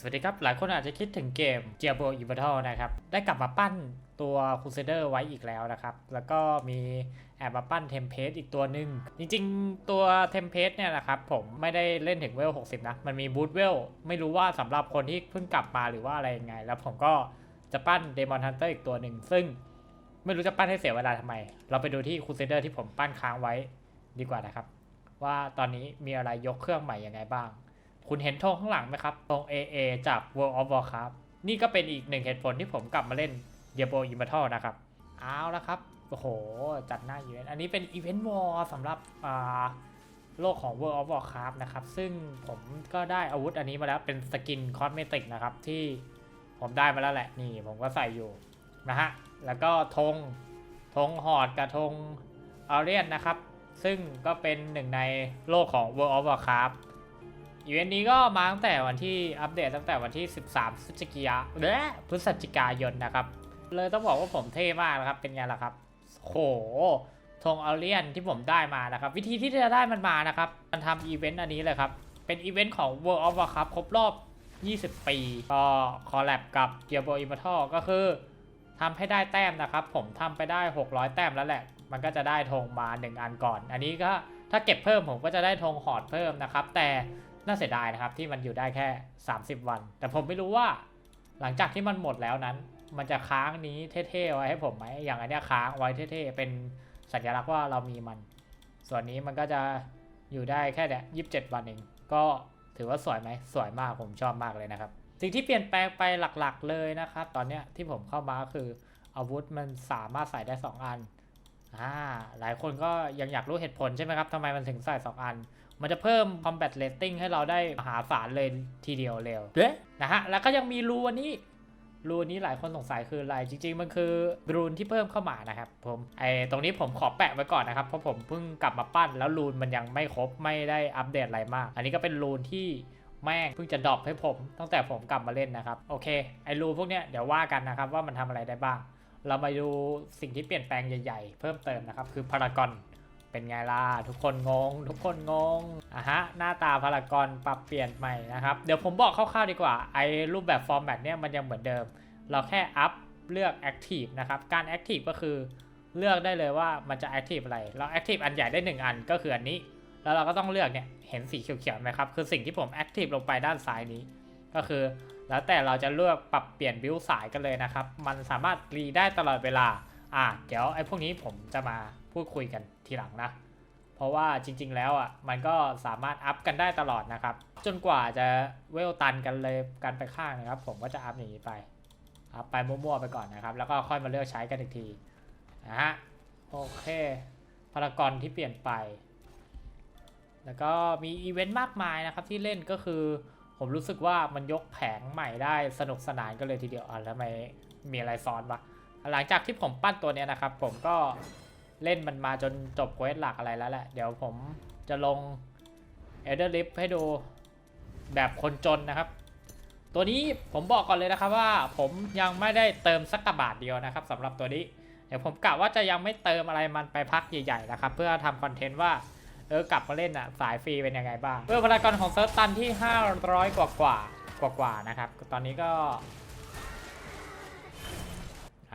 สวัสดีครับ หลายคนอาจจะคิดถึงเกม g e a b o e v a t a l นะครับ ได้กลับมาปั้นตัว Crusader ไว้อีกแล้วนะครับ แล้วก็มีแอบมาปั้นเทมเพลตอีกตัวหนึ่ง จริงๆ ตัวเทมเพลตเนี่ยนะครับ ผมไม่ได้เล่นถึงเวล 60 นะ มันมีบูทเวล ไม่รู้ว่าสำหรับคนที่เพิ่งกลับมาหรือว่าอะไรยังไง แล้วผมก็จะปั้น Demon Hunter อีกตัวหนึ่ง ซึ่งไม่รู้จะปั้นให้เสียเวลาทำไม เราไปดูที่ Crusader ที่ผมปั้นค้างไว้ดีกว่านะครับ ว่าตอนนี้มีอะไรยกเครื่องใหม่ยังไงบ้าง คุณเห็นธงข้างหลังไหมครับธง AA จาก World of Warcraft นี่ก็เป็นอีกหนึ่งเหตุผลที่ผมกลับมาเล่น Diablo Immortal นะครับ เอาละครับ โอ้โห จัดหน้าอีเวนต์ อันนี้เป็นอีเวนต์วอลสำหรับอาโลกของ World of Warcraft นะครับ ซึ่งผมก็ได้อาวุธอันนี้มาแล้วเป็นสกินคอสเมติกนะครับ ที่ผมได้มาแล้วแหละ นี่ผมก็ใส่อยู่นะฮะ แล้วก็ธง ธงหอดกับธงอาเรียนนะครับ ซึ่งก็เป็นหนึ่งในโลกของ World of Warcraft อีเวนต์นี้ก็มาตั้งแต่วันที่อัปเดตตั้งแต่วันที่ 13พฤศจิกาเด้อพฤศจิกายนนะครับ เลยต้องบอกว่าผมเท่มากนะครับ เป็นไงล่ะครับ โหธงอาเลียนที่ผมได้มานะครับ วิธีที่จะได้มันมานะครับ มันทำอีเวนต์อันนี้เลยครับ เป็นอีเวนต์ของ World of Warcraft ครบรอบ 20 ปี ก็คอลแลบกับ g e a r b o Immortal ก็คือทำให้ได้แต้มนะครับ ผมทำไปได้ 600 แต้มแล้วแหละ มันก็จะได้ธงมา 1 อันก่อน อันนี้ก็ถ้าเก็บเพิ่มผมก็จะได้ธงหอดเพิ่มนะครับ แต่ น่าเสียดายนะครับที่มันอยู่ได้แค่ 30 วัน แต่ผมไม่รู้ว่า หลังจากที่มันหมดแล้วนั้น มันจะค้างนี้เท่ๆไว้ให้ผมไหมอย่างอันเนี้ยค้างไว้เท่ๆเป็นสัญลักษณ์ว่าเรามีมัน ส่วนนี้มันก็จะอยู่ได้แค่เนี้ยยีิบเจ็ดวันเองก็ถือว่าสวยไหมสวยมากผมชอบมากเลยนะครับ สิ่งที่เปลี่ยนแปลงไปหลักๆเลยนะครับ ตอนเนี้ยที่ผมเข้ามาคืออาวุธมันสามารถใส่ได้ 2 อันอ่าหลายคนก็ยังอยากรู้เหตุผลใช่ไหมครับทำไมมันถึงใส่ 2 อัน มันจะเพิ่ม combat rating ให้เราได้มหาศาลเลยทีเดียวเร็วนะฮะ แล้วก็ยังมีรูอันนี้รูนนี้หลายคนสงสัยคืออะไร จริง ๆ มันคือรูนที่เพิ่มเข้ามานะครับผมไอตรงนี้ผมขอแปะไว้ก่อนนะครับ เพราะผมเพิ่งกลับมาปั้นแล้วรูนมันยังไม่ครบไม่ได้อัปเดตอะไรมาก อันนี้ก็เป็นรูนที่แม่งเพิ่งจะดรอปให้ผมตั้งแต่ผมกลับมาเล่นนะครับโอเคไอรูนพวกเนี้ยเดี๋ยวว่ากันนะครับว่ามันทำอะไรได้บ้าง เรามาดูสิ่งที่เปลี่ยนแปลงใหญ่ ๆ เพิ่มเติมนะครับคือพารากอน เป็นไงล่ะทุกคนงง ทุกคนงงอะฮะหน้าตาพารากอนปรับเปลี่ยนใหม่นะครับ เดี๋ยวผมบอกคร่าวๆดีกว่าไอ้รูปแบบฟอร์แมตเนี่ยมันยังเหมือนเดิม เราแค่อัพเลือก Active นะครับ การ Active ก็คือเลือกได้เลยว่ามันจะ Active อะไร เรา Active อันใหญ่ได้ 1 อันก็คืออันนี้ แล้วเราก็ต้องเลือกเนี่ยเห็นสีเขียวๆไหมครับ คือสิ่งที่ผม Active ลงไปด้านซ้ายนี้ ก็คือ แล้วแต่เราจะเลือกปรับเปลี่ยนบิวสายกันเลยนะครับ มันสามารถรีได้ตลอดเวลาอะเดี๋ยวไอ้พวกนี้ผมจะมา พูดคุยกันทีหลังนะ เพราะว่าจริง ๆ แล้วอะมันก็สามารถอัพกันได้ตลอดนะครับ จนกว่าจะเวลตันกันเลยกันไปข้างนะครับ ผมก็จะอัพอย่างนี้ไปอัพไปมั่วๆไปก่อนนะครับ แล้วก็ค่อยมาเลือกใช้กันอีกทีนะฮะโอเคพารากอนที่เปลี่ยนไป แล้วก็มีอีเวนต์มากมายนะครับที่เล่นก็คือผมรู้สึกว่ามันยกแผงใหม่ได้สนุกสนานกันเลยทีเดียวอะแล้วทำไมมีอะไรซ้อนวะหลังจากที่ผมปั้นตัวเนี้ยนะครับ ผมก็ เล่นมันมาจนจบเควสหลักอะไรแล้วแหละ เดี๋ยวผมจะลง e l d e r l i f ให้ดูแบบคนจนนะครับ ตัวนี้ผมบอกก่อนเลยนะครับว่าผมยังไม่ได้เติมสักกบาทเดียวนะครับสำหรับตัวนี้ เดี๋ยวผมกะว่าจะยังไม่เติมอะไรมันไปพักใหญ่ๆนะครับ เพื่อทำคอนเทนต์ว่าเออกลับมาเล่นอะสายฟรีเป็นยังไงบ้างเพื่อพลากรของเซิร์ฟตันที่ 500 กว่ากว่ากว่ากว่าๆนะครับ ตอนนี้ก็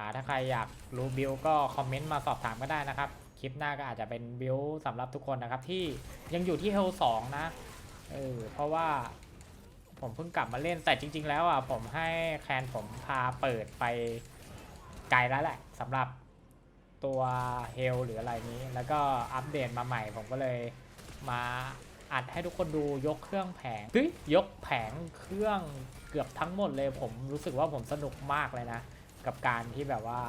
อ่าถ้าใครอยากรู้บิลก็คอมเมนต์มาสอบถามก็ได้นะครับ คลิปหน้าก็อาจจะเป็นบิลสำหรับทุกคนนะครับ ที่ยังอยู่ที่เฮลสองนะเออเพราะว่าผมเพิ่งกลับมาเล่นแต่จริง ๆ แล้วอะผมให้แคนผมพาเปิดไปไกลแล้วแหละสำหรับตัวเฮลหรืออะไรนี้ แล้วก็อัปเดตมาใหม่ ผมก็เลยมาอัดให้ทุกคนดูยกเครื่องแผงเฮ้ยยกแผงเครื่องเกือบทั้งหมดเลย ผมรู้สึกว่าผมสนุกมากเลยนะ กับการที่แบบว่า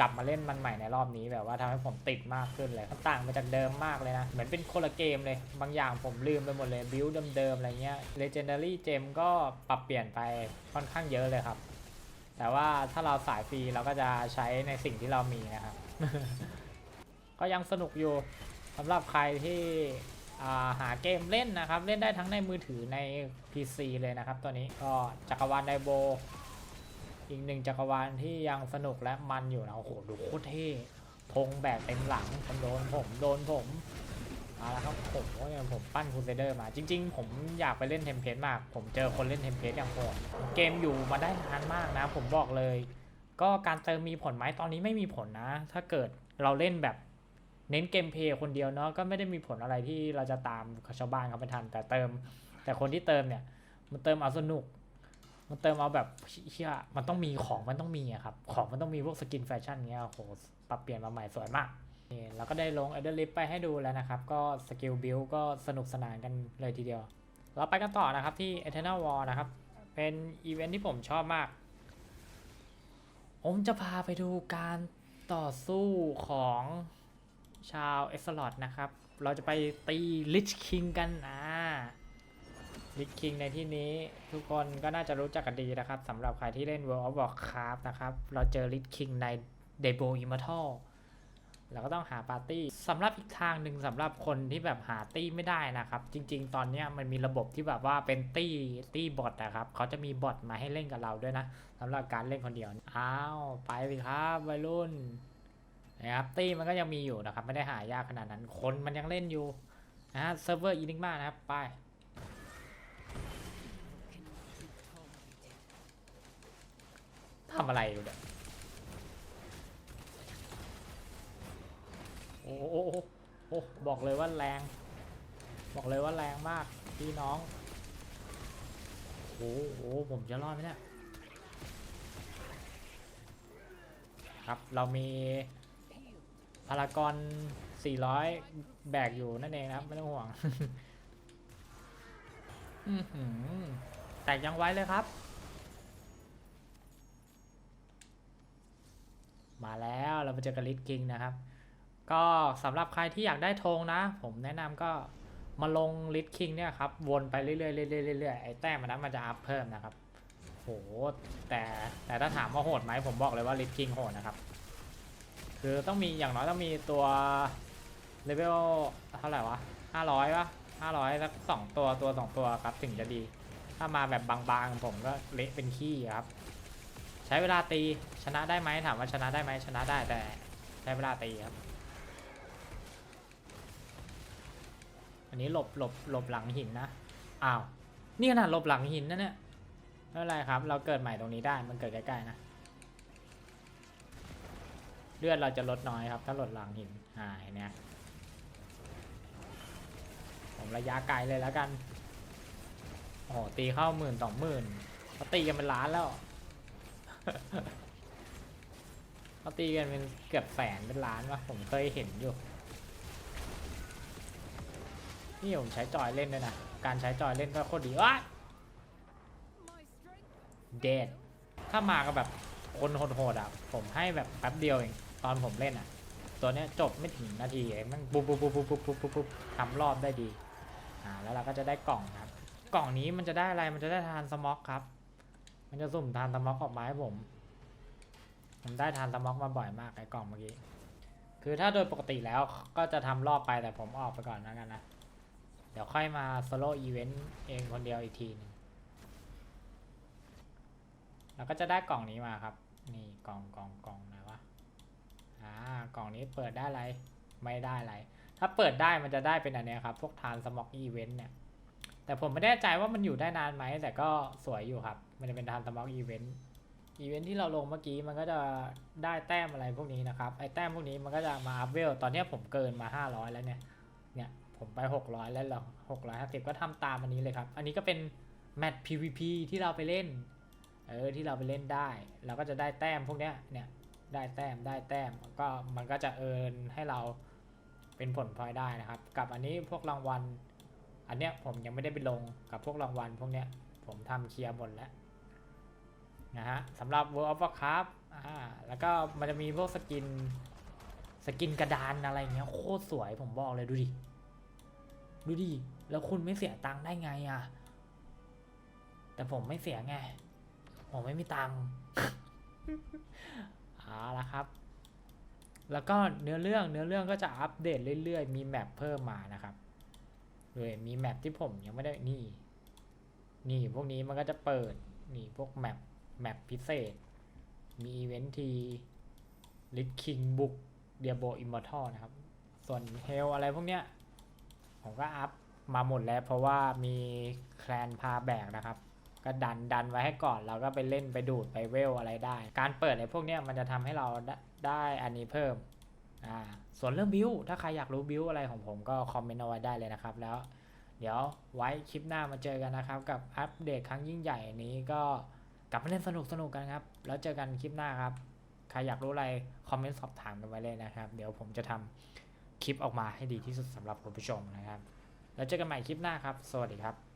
กลับมาเล่นมันใหม่ในรอบนี้แบบว่าทำให้ผมติดมากขึ้นเลยต่างมาจากเดิมมากเลยนะ เหมือนเป็นคนละเกมเลย บางอย่างผมลืมไปหมดเลยบิวเดิมๆอะไรเงี้ย Legendary Gem ก็ปรับเปลี่ยนไปค่อนข้างเยอะเลยครับ แต่ว่าถ้าเราสายฟรีเราก็จะใช้ในสิ่งที่เรามีนะครับ ก็ยังสนุกอยู่สำหรับใครที่อ่าหาเกมเล่นนะครับ เล่นได้ทั้งในมือถือใน PC เลยนะครับ ตัวนี้ก็จักรวาลไดโบ อีกหนึ่งจักรวาลที่ยังสนุกและมันอยู่นะโอ้โหดูโคตรเท่ธงแบกเต็มหลังผมโดนผมโดนผมเอาละครับผมเนี่ยผมปั้นคูเซเดอร์มา จริง ๆ ผมอยากไปเล่นเทมเพลตมาก ผมเจอคนเล่นเทมเพลตอย่างโหดเกมอยู่มาได้นานมากนะ ผมบอกเลย ก็การเติมมีผลไหมตอนนี้ไม่มีผลนะ ถ้าเกิดเราเล่นแบบเน้นเกมเพลย์คนเดียวเนาะก็ไม่ได้มีผลอะไรที่เราจะตามชาวบ้านเขาไปทันแต่เติม แต่คนที่เติมเนี่ยมันเติมเอาสนุก มันเติมเอาแบบเชี่ยมันต้องมีของมันต้องมีอะครับ ของมันต้องมีพวกสกินแฟชั่นเงี้ยโอ้โหปรับเปลี่ยนมาใหม่สวยมากนี่เราก็ได้ลง e อเดอร์ลิฟไปให้ดูแล้วนะครับ ก็สกิลบิลก็สนุกสนานกันเลยทีเดียว เราไปกันต่อนะครับที่ Eternal War นะครับ เป็นอีเวนท์ที่ผมชอบมาก ผมจะพาไปดูการต่อสู้ของชาวเอ็กซ์ลอดนะครับ เราจะไปตีลิชคิงกันอ่า ลิชคิงในที่นี้ทุกคนก็น่าจะรู้จักกันดีนะครับสำหรับใครที่เล่น World of Warcraft นะครับ เราเจอลิชคิงใน d e b o Immortal เราก็ต้องหาปาร์ตี้สำหรับอีกทางหนึ่งสำหรับคนที่แบบหาตี้ไม่ได้นะครับ จริง ๆ ตอนนี้มันมีระบบที่แบบว่าเป็นตี้ตี้บอทนะครับเขาจะมีบอทมาให้เล่นกับเราด้วยนะสำหรับการเล่นคนเดียวอ้าวไปสิครับวัยรุ่นนะครับตี้มันก็ยังมีอยู่นะครับ ไม่ได้หายากขนาดนั้นคนมันยังเล่นอยู่นะฮะเซิร์ฟเวอร์อินิกมานะครับไป ทำอะไรอยู่เนี่ยโอ้โหโอ้บอกเลยว่าแรง บอกเลยว่าแรงมากพี่น้องโอ้โหผมจะรอดไหมเนี่ยครับเรามีพารากอน 400 แบกอยู่นั่นเองนะครับ ไม่ต้องห่วง แตกยังไว้เลยครับ มาแล้วเรามาเจอกับลิทคิงนะครับ ก็สำหรับใครที่อยากได้ธงนะ ผมแนะนำก็มาลงลิทคิงเนี่ยครับ วนไปเรื่อยๆเรื่อยๆเรื่อยๆไอ้แต้มมันนั้นมันจะอัพเพิ่มนะครับโหแต่แต่ถ้าถามว่าโหดไหมผมบอกเลยว่าลิทคิงโหดนะครับ คือต้องมีอย่างน้อยต้องมีตัวเลเวลเท่าไหร่วะห้าร้อยวะห้าร้อยสักสองตัวตัวสองตัวครับถึงจะดี ถ้ามาแบบบางๆผมก็เละเป็นขี้ครับ ช้เวลาตีชนะได้ไหมถามว่าชนะได้ไหมชนะได้แต่ใช้เวลาตีครับ อันนี้หลบหลบหลบหลังหินนะอ้าวนี่ขนาดหลบหลังหินนะเนี่ยไม่เป็นไรครับ เราเกิดใหม่ตรงนี้ได้มันเกิดใกล้ๆนะเลือดเราจะลดน้อยครับ ถ้าหลบหลังหินอ่าเนไหมผมระยะไกลเลยแล้วกันโอ้ตีเข้าหมื่นสองหมื่นเขาตีกันเป็นล้านแล้ว เขาตีกันเป็นเกือบแสนเป็นล้านวะผมเคยเห็นอยู่ นี่ผมใช้จอยเล่นด้วยนะ การใช้จอยเล่นก็โคตรดีว้เดดถ้ามากับแบบคนโหดๆอะ ผมให้แบบแป๊บเดียวเองตอนผมเล่นอะ ตัวเนี้ยจบไม่ถึงนาทีเองมันปุ๊บปุ๊บปุ๊บปุ๊บปุ๊บปุ๊บปุ๊บทำรอบได้ดี อ่าแล้วเราก็จะได้กล่องครับ กล่องนี้มันจะได้อะไรมันจะได้ทานสม็อกครับ มันจะสุ่มทานสม็อกออกมาให้ผม ผมได้ทานสม็อกมาบ่อยมากไอ้กล่องเมื่อกี้ คือถ้าโดยปกติแล้วก็จะทำรอบไปแต่ผมออกไปก่อนแล้วกันนะ เดี๋ยวค่อยมาโซโล่อีเวนต์เองคนเดียวอีกทีหนึงแล้วก็จะได้กล่องนี้มาครับ นี่กล่องกล่องกล่องไหนวะอ่ากล่องนี้เปิดได้อะไรไม่ได้อะไร ถ้าเปิดได้มันจะได้เป็นอันนี้ครับ พวกทานสม็อกอีเวนต์เนี่ย แต่ผมไม่แน่ใจว่ามันอยู่ได้นานไหม แต่ก็สวยอยู่ครับ มันจะเป็นทานสม็อกอีเวนต์อีเวนท์ที่เราลงเมื่อกี้มันก็จะได้แต้มอะไรพวกนี้นะครับไอ้แต้มพวกนี้มันก็จะมาอัพเวลตอนนี้ผมเกินมา 500 แล้วเนี่ยเนี่ยผมไป 600 แล้วหรอ650 ก็ทำตามอันนี้เลยครับ อันนี้ก็เป็นแมตช์ PVP ที่เราไปเล่นเออที่เราไปเล่นได้ เราก็จะได้แต้มพวกเนี้ยเนี่ยได้แต้มได้แต้มก็มันก็จะเอินให้เราเป็นผลพลอยได้นะครับ กับอันนี้พวกรางวัล อันเนี้ยผมยังไม่ได้ไปลงกับพวกรางวัลพวกเนี้ยผมทำเคลียร์หมดแล้ว นะฮะสำหรับ World of Warcraft อ่าแล้วก็มันจะมีพวกสกินสกินกระดานอะไรเงี้ยโคตรสวยผมบอกเลยดูดิ ดูดิ แล้วคุณไม่เสียตังค์ได้ไงอะ่ะ แต่ผมไม่เสียไง ผมไม่มีตังค์เอาละครับ แล้วก็เนื้อเรื่องเนื้อเรื่องก็จะอัปเดตเรื่อยๆ มีแมปเพิ่มมานะครับเลยมีแมปที่ผมยังไม่ได้นี่ นี่พวกนี้มันก็จะเปิด นี่พวกแมป แมปพิเศษ มีอีเวนท์ทีลิทคิงบุกเดียโบอิมมอร์ทัลนะครับ ส่วนเฮลอะไรพวกเนี้ย ผมก็อัพมาหมดแล้วเพราะว่ามีแคลนพาแบกนะครับ ก็ดันดันไว้ให้ก่อนเราก็ไปเล่นไปดูดไปเวลอะไรได้ การเปิดอะไอ้พวกเนี้ยมันจะทำให้เราได้ได้อันนี้เพิ่มอ่าส่วนเรื่องบิวถ้าใครอยากรู้บิวอะไรของผมก็คอมเมนต์เอาไว้ได้เลยนะครับ แล้ว เดี๋ยวไว้คลิปหน้ามาเจอกันนะครับ กับอัปเดตครั้งยิ่งใหญ่นี้ก็ กลับมาเล่นสนุกสนุกกันครับ แล้วเจอกันคลิปหน้าครับ ใครอยากรู้อะไร คอมเมนต์สอบถามกันไว้เลยนะครับ เดี๋ยวผมจะทำคลิปออกมาให้ดีที่สุดสำหรับคุณผู้ชมนะครับ แล้วเจอกันใหม่คลิปหน้าครับ สวัสดีครับ